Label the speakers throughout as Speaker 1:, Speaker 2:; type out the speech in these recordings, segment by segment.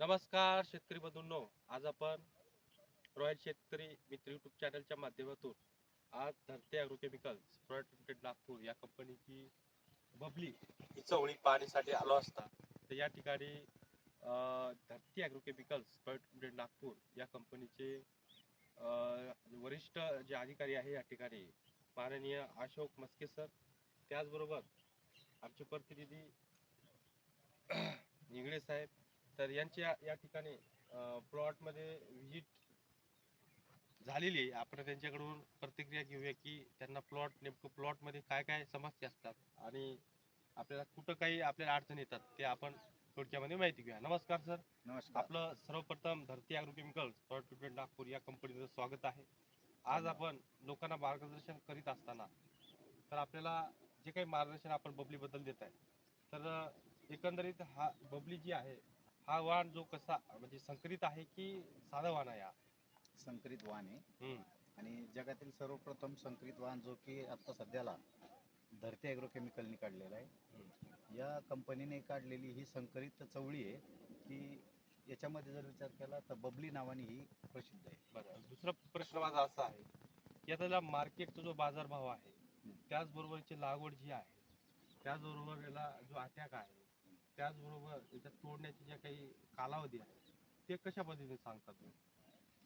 Speaker 1: नमस्कार शेतकरी बंधूंनो. आज आपण रॉयल शेतकरी मित्र युट्यूब चॅनलच्या माध्यमातून आज धरते अॅग्रोकेमिकल्स प्रॉडक्ट लिमिटेड नागपूर या कंपनीची बबली ही चवळी पाहण्यासाठी आलो असता. तर या ठिकाणी धरती अॅग्रोकेमिकल्स प्रोडक्ट लिमिटेड नागपूर या कंपनीचे अं, वरिष्ठ जे अधिकारी आहे या ठिकाणी माननीय अशोक मस्के सर. त्याचबरोबर आमचे प्रतिनिधी इंगळे साहेब तर यांच्या या ठिकाणी प्लॉटमध्ये व्हिजिट झालेली आहे. आपण त्यांच्याकडून प्रतिक्रिया घेऊया की त्यांना प्लॉट नेमकं प्लॉटमध्ये काय काय समस्या असतात आणि आपल्याला कुठं काही आपल्याला अडचण येतात ते आपण थोडक्यामध्ये माहिती घेऊया. नमस्कार सर.
Speaker 2: नमस्कार.
Speaker 1: आपलं सर्वप्रथम धरती अॅग्रोकेमिकल्स प्लॉट ट्रीटमेंट नागपूर या कंपनीचं स्वागत आहे. आज आपण लोकांना मार्गदर्शन करीत असताना तर आपल्याला जे काही मार्गदर्शन आपण बबलीबद्दल देत आहे तर एकंदरीत हा बबली जी आहे हा वाण जो कसा म्हणजे संकरित आहे की साधा वाण आहे हा?
Speaker 2: संकरित वाहन आहे.
Speaker 1: हम्म,
Speaker 2: आणि जगातील सर्वप्रथम संकरित वाहन जो की आता सध्याला धरती ॲग्रोकेमिकलनी काढलेला आहे. या कंपनीने काढलेली ही संकरित चवळी आहे की याच्यामध्ये जर विचार केला तर बबली नावाने ही प्रसिद्ध आहे.
Speaker 1: बरं दुसरा प्रश्न माझा असा आहे की आता याला मार्केटचा जो बाजारभाव आहे त्याचबरोबरची लागवड जी आहे त्याचबरोबर याला जो अटॅक आहे त्याचबरोबर याच्यात तोडण्याची ज्या काही कालावधी आहे ते कशा पद्धतीने सांगतात तुम्ही?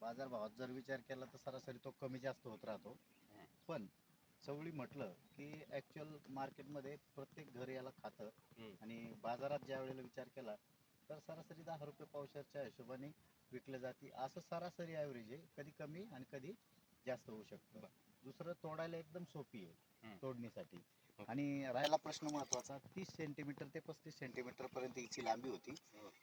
Speaker 2: बाजारभावात जर विचार केला तर सरासरी तो कमी जास्त होत राहतो. पण चवळी म्हटलं की ॲक्च्युअल मार्केटमध्ये प्रत्येक घर याला खातं. आणि बाजारात ज्या वेळेला विचार केला तर सरासरी दहा रुपये पावशेरच्या हिशोबाने विकले जाते. असं सरासरी ॲव्हरेज आहे. कधी कमी आणि कधी जास्त होऊ शकतं. दुसरं तोडायला एकदम सोपी आहे. तोडणीसाठी. आणि राहिला प्रश्न महत्त्वाचा तीस सेंटीमीटर ते पस्तीस सेंटीमीटर पर्यंत हिची लांबी होती.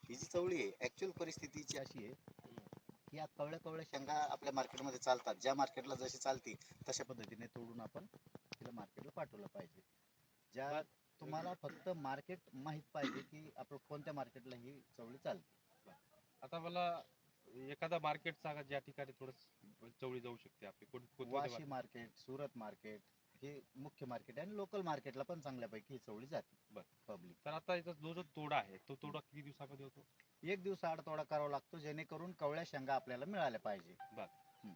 Speaker 2: ही जी चवळी आहे. ॲक्च्युअल परिस्थितीची अशी आहे की या कवळ्या कवळ्या शेंगा आपल्या मार्केटमध्ये चालतात. ज्या मार्केटला जशी चालती तशा पद्धतीने तोडून आपण तिला मार्केटला पाठवलं पाहिजे. ज्या तुम्हाला फक्त मार्केट माहीत पाहिजे की आपण कोणत्या मार्केटला ही चवळी चालते.
Speaker 1: आता मला एखादा मार्केट सांगा ज्या ठिकाणी थोडं चवळी जाऊ शकते आपली. कोण
Speaker 2: वाशी मार्केट सुरत मार्केट हे मुख्य मार्केट आहे आणि लोकल मार्केटला पण चांगल्यापैकी ही चवळी जाते.
Speaker 1: बरं.
Speaker 2: पब्लिक
Speaker 1: तर आता याचा जो जो तोडा आहे तो तोडा किती दिवसामध्ये होतो?
Speaker 2: एक दिवस आड तोडा करावा लागतो जेणेकरून कवळ्या शेंगा आपल्याला मिळाल्या पाहिजे.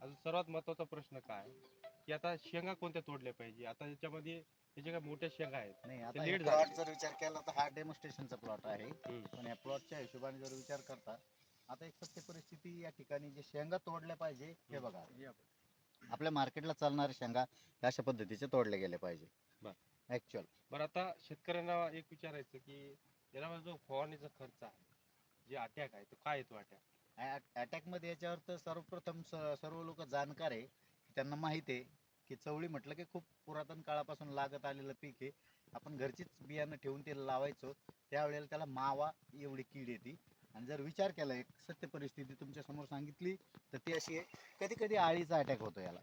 Speaker 1: अजून सर्वात महत्त्वाचा प्रश्न काय? की आता शेंगा कोणत्या तोडल्या पाहिजे? आता याच्यामध्ये हे जे काही मोठ्या शेंगा आहेत
Speaker 2: नाही
Speaker 1: ते
Speaker 2: आता
Speaker 1: लेट
Speaker 2: प्लॉट. जर विचार केला तर हा डेमोस्ट्रेशनचा प्लॉट आहे. पण या प्लॉटच्या हिशोबाने जर विचार करता आता एक सत्य परिस्थिती या ठिकाणी जे शेंगा तोडल्या पाहिजे हे. बघा. आपल्या मार्केटला चालणाऱ्या शेंगा अशा पद्धतीचे तोडल्या गेल्या पाहिजे. ऍक्च्युअल
Speaker 1: बरं आता शेतकऱ्यांना एक विचारायचं की याला जो फवारणीचा खर्च आहे जे अटॅक आहे तो काय येतो अटॅक
Speaker 2: अटॅकमध्ये याच्यावर तर सर्वप्रथम सर्व लोक जाणकार आहे. त्यांना माहीत आहे की चवळी म्हटलं की खूप पुरातन काळापासून लागत आलेलं पीक आहे. आपण घरचीच बियाणं ठेवून ते लावायचो. त्यावेळेला त्याला मावा एवढी कीड येते. आणि जर विचार केला एक सत्य परिस्थिती तुमच्यासमोर सांगितली तर ती अशी आहे कधी कधी आळीचा अटॅक होतो याला.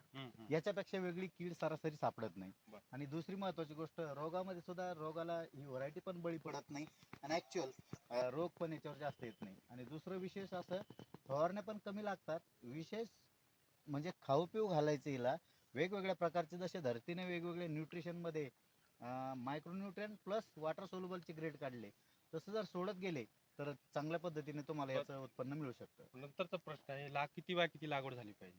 Speaker 2: याच्यापेक्षा वेगळी कीड सरासरी सापडत नाही. आणि दुसरी महत्वाची गोष्ट रोगामध्ये सुद्धा रोगाला ही व्हरायटी पण बळी पडत नाही. आणि ऍक्च्युअल रोग पण याच्यावर जास्त येत नाही. आणि दुसरं विशेष असं फवारण्या पण कमी लागतात. विशेष म्हणजे खाऊ पिऊ घालायचं हिला वेगवेगळ्या प्रकारचे जसे धरतीने वेगवेगळे न्यूट्रिशनमध्ये मायक्रोन्यूट्रियन प्लस वॉटर सोल्युबलचे ग्रेड काढले. तसं जर सोडत गेले तर चांगल्या पद्धतीने तुम्हाला याचं उत्पन्न मिळू शकतं.
Speaker 1: नंतरचा प्रश्न आहे ला किती बाय किती लागवड झाली पाहिजे?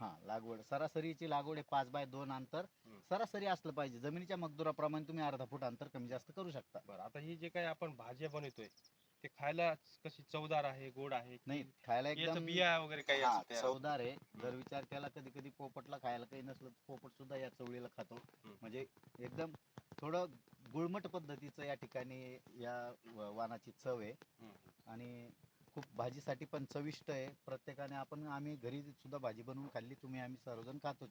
Speaker 2: हा लागवड. सरासरीची लागवड आहे पाच बाय दोन अंतर.
Speaker 1: हम्म.
Speaker 2: सरासरी असलं पाहिजे. जमिनीच्या मगदुराप्रमाणे तुम्ही अर्धा फूट अंतर कमी जास्त करू शकता.
Speaker 1: बरं आता ही जे काही आपण भाज्या बनवतोय ते खायला कशी चवदार आहे गोड आहे की
Speaker 2: नाही खायला
Speaker 1: याचं
Speaker 2: एकदम
Speaker 1: बिया वगैरे काही
Speaker 2: हा, चवदार आहे. जर विचार केला कधी कधी पोपटला खायला काही नसलं तर पोपट सुद्धा या चवळीला खातो.
Speaker 1: हम्म.
Speaker 2: म्हणजे एकदम थोडं गुळमट पद्धतीचं या ठिकाणी या व- वाणाची चव आहे. आणि खूप भाजीसाठी पण चविष्ट आहे. प्रत्येकाने आपण आम्ही घरी सुद्धा भाजी बनवून खाल्ली तुम्ही आम्ही सर्वजण खातोच.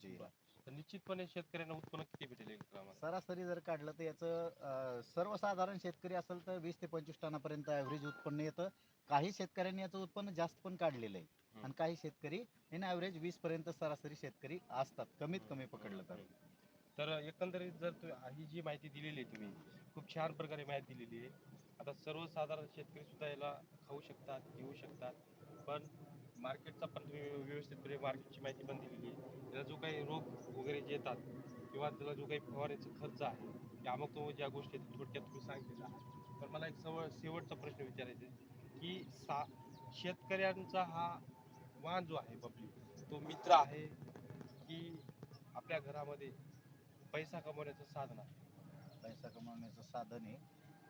Speaker 1: तर निश्चितपणे शेतकऱ्यांना उत्पन्न किती भेटेल
Speaker 2: सरासरी जर काढलं तर याचं सर्वसाधारण शेतकरी असेल तर वीस ते पंचवीस टनापर्यंत ॲव्हरेज उत्पन्न येतं. काही शेतकऱ्यांनी याचं उत्पन्न जास्त पण काढलेलं आहे. आणि काही शेतकरी इन ॲव्हरेज वीस पर्यंत सरासरी शेतकरी असतात कमीत कमी पकडलं तर.
Speaker 1: तर एकंदरीत जर तु- ही जी माहिती दिलेली आहे तुम्ही खूप छान प्रकारे माहिती दिलेली आहे. आता सर्वसाधारण शेतकरी सुद्धा याला खाऊ शकतात घेऊ शकतात. पण मार्केटचा पण तुम्ही व्यवस्थितपणे मार्केटची माहिती पण दिलेली आहे. त्याला जो काही रोग वगैरे जे येतात किंवा त्याला जो काही फवारायचा खर्च आहे त्या तो ज्या गोष्टी आहेत थोडक्यात तुम्ही सांगितलेल्या आहेत. पण मला एक सव शेवटचा प्रश्न विचारायचा आहे की सा शेतकऱ्यांचा हा वाण जो आहे बबली तो मित्र आहे की आपल्या घरामध्ये? पैसा कमवण्याचं साधन आहे.
Speaker 2: पैसा कमवण्याचं साधन आहे.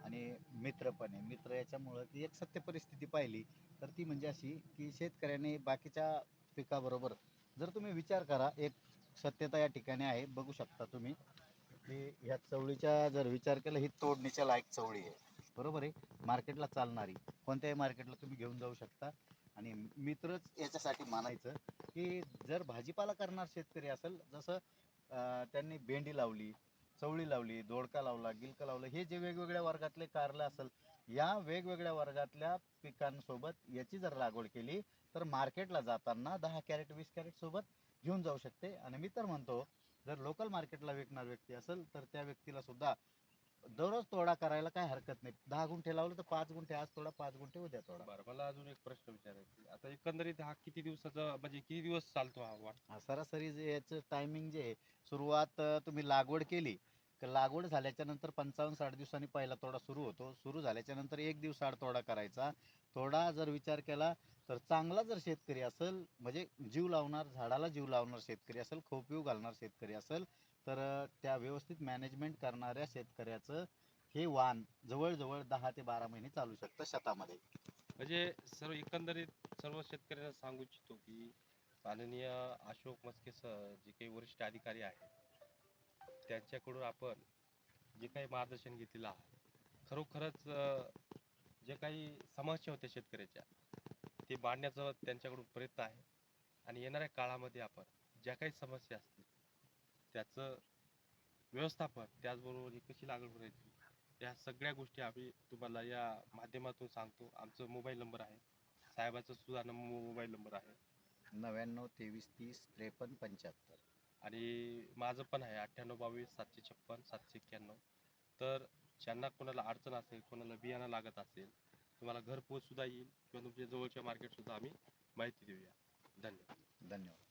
Speaker 2: आणि मित्र पण आहे. मित्र याच्यामुळं ती एक सत्य परिस्थिती पाहिली तर ती म्हणजे अशी की शेतकऱ्याने बाकीच्या पिकाबरोबर जर तुम्ही विचार करा एक सत्यता या ठिकाणी आहे. बघू शकता तुम्ही की ह्या चवळीच्या जर विचार केला ही तोडणीच्या लायक चवळी आहे. बरोबर आहे? मार्केटला चालणारी. कोणत्याही मार्केटला तुम्ही घेऊन जाऊ शकता. आणि मित्रच याच्यासाठी मानायचं की जर भाजीपाला करणार शेतकरी असेल जसं त्यांनी भेंडी लावली चवळी लावली दोडका लावला गिलका लावला. हे जे वेगवेगळ्या वर्गातले कारलं असेल या वेगवेगळ्या वर्गातल्या पिकांसोबत याची जर लागवड केली तर मार्केटला जाताना दहा कॅरेट वीस कॅरेट सोबत घेऊन जाऊ शकते. आणि मी तर म्हणतो जर लोकल मार्केटला विकणार व्यक्ती असेल तर त्या व्यक्तीला सुद्धा दररोज तोडा करायला काय हरकत नाही. दहा गुंठे लावलं तर पाच गुंठे आज तोडा पाच गुंठे उद्या तोडा.
Speaker 1: बरं मला अजून एक प्रश्न विचारायचा आहे. आता एकंदरीत हा किती दिवसाचा म्हणजे किती दिवस चालतो हा वाण
Speaker 2: हा सरासरी जे याचं टायमिंग जे आहे सुरुवात अं, तुम्ही लागवड केली तर लागवड झाल्याच्यानंतर पंचावन्न साठ दिवसांनी पहिला तोडा सुरू होतो. सुरू झाल्याच्यानंतर एक दिवस आड तोडा करायचा. तोडा जर विचार केला तर चांगला जर शेतकरी असेल म्हणजे जीव लावणार झाडाला जीव लावणार शेतकरी असेल खोपीव घालणार शेतकरी असेल तर त्या व्यवस्थित मॅनेजमेंट करणाऱ्या शेतकऱ्याचं हे वाण जवळजवळ दहा ते बारा महिने चालू शकतं शेतामध्ये.
Speaker 1: म्हणजे सर्व एकंदरीत सर्व शेतकऱ्यांना सांगू इच्छितो की माननीय अशोक मस्के सर जे काही वरिष्ठ अधिकारी आहेत त्यांच्याकडून आपण जे काही मार्गदर्शन घेतलेलं आहे खरोखरच जे काही समस्या होत्या शेतकऱ्याच्या ते मांडण्याचा त्यांच्याकडून प्रयत्न आहे. आणि येणाऱ्या काळामध्ये आपण ज्या काही समस्या असतील त्याचं व्यवस्थापन त्याचबरोबर ही कशी लागवड करायची या सगळ्या गोष्टी आम्ही तुम्हाला या माध्यमातून सांगतो. आमचा मोबाईल नंबर आहे. साहेबाचा सुद्धा मोबाईल नंबर आहे.
Speaker 2: नव्याण्णव तेवीस तीस त्रेपन्न पंच्याहत्तर.
Speaker 1: आणि माझं पण आहे अठ्ठ्याण्णव बावीस सातशे छप्पन सातशे एक्क्याण्णव. तर ज्यांना कोणाला अडचण असेल कोणाला बियाणं लागत असेल तुम्हाला घरपोच सुद्धा येईल किंवा तुमच्या जवळच्या मार्केट सुद्धा आम्ही माहिती देऊया. धन्यवाद.
Speaker 2: धन्यवाद.